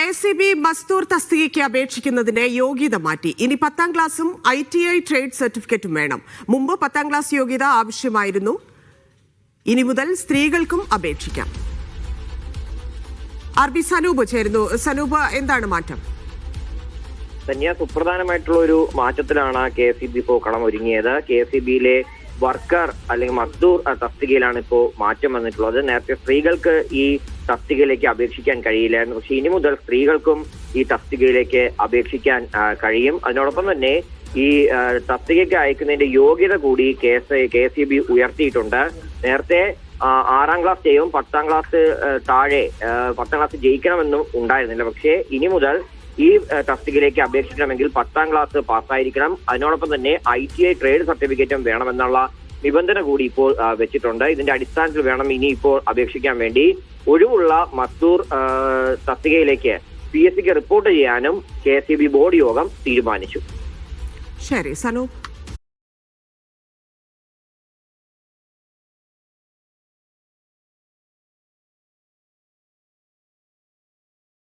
K C B മസ്തൂർ തസ്തികയ്ക്ക് അപേക്ഷിക്കുന്നതിന് യോഗ്യത മാറ്റി. ഇനി പത്താം ക്ലാസ്സും ഐ ടി ഐ ട്രേഡ് സർട്ടിഫിക്കറ്റും വേണം. മുമ്പ് പത്താം ക്ലാസ് യോഗ്യത ആവശ്യമായിരുന്നു. ഇനി മുതൽ സ്ത്രീകൾക്കും അപേക്ഷിക്കാം. ആർ ബി സനൂപ് ചേരുന്നു. സനൂപ് എന്താണ് മാറ്റം? തന്നെയാ സുപ്രധാനമായിട്ടുള്ള ഒരു മാറ്റത്തിലാണ് കെ എസ് സി ബി ഇപ്പോൾ ഒരുങ്ങിയത് കെ എസ് സി ബിയിലെ വർക്കർ അല്ലെങ്കിൽ മസ്ദൂർ തസ്തികയിലാണ് ഇപ്പോൾ മാറ്റം വന്നിട്ടുള്ളത്. നേരത്തെ സ്ത്രീകൾക്ക് ഈ തസ്തികയിലേക്ക് അപേക്ഷിക്കാൻ കഴിയില്ലായിരുന്നു. പക്ഷെ ഇനി മുതൽ സ്ത്രീകൾക്കും ഈ തസ്തികയിലേക്ക് അപേക്ഷിക്കാൻ കഴിയും. അതിനോടൊപ്പം തന്നെ ഈ തസ്തികയ്ക്ക് അയക്കുന്നതിന്റെ യോഗ്യത കൂടി K S K E B ഉയർത്തിയിട്ടുണ്ട്. നേരത്തെ ആറാം ക്ലാസ് ചെയ്യും പത്താം ക്ലാസ് താഴെ പത്താം ക്ലാസ് ജയിക്കണമെന്നും ഉണ്ടായിരുന്നില്ല. പക്ഷേ ഇനി മുതൽ ഈ തസ്തികയിലേക്ക് അപേക്ഷിക്കണമെങ്കിൽ പത്താം ക്ലാസ് പാസ്സായിരിക്കണം അതിനോടൊപ്പം തന്നെ ഐ ടി ഐ ട്രേഡ് സർട്ടിഫിക്കറ്റും വേണമെന്നുള്ള നിബന്ധന കൂടി ഇപ്പോൾ വെച്ചിട്ടുണ്ട്. ഇതിന്റെ അടിസ്ഥാനത്തിൽ വേണം ഇനി ഇപ്പോൾ അപേക്ഷിക്കാൻ വേണ്ടി ഒഴിവുള്ള മസ്ദൂർ തസ്തികയിലേക്ക് പി എസ് സിക്ക് റിപ്പോർട്ട് ചെയ്യാനും കെ എസ് ബോർഡ് യോഗം തീരുമാനിച്ചു. ശരി സനൂപ്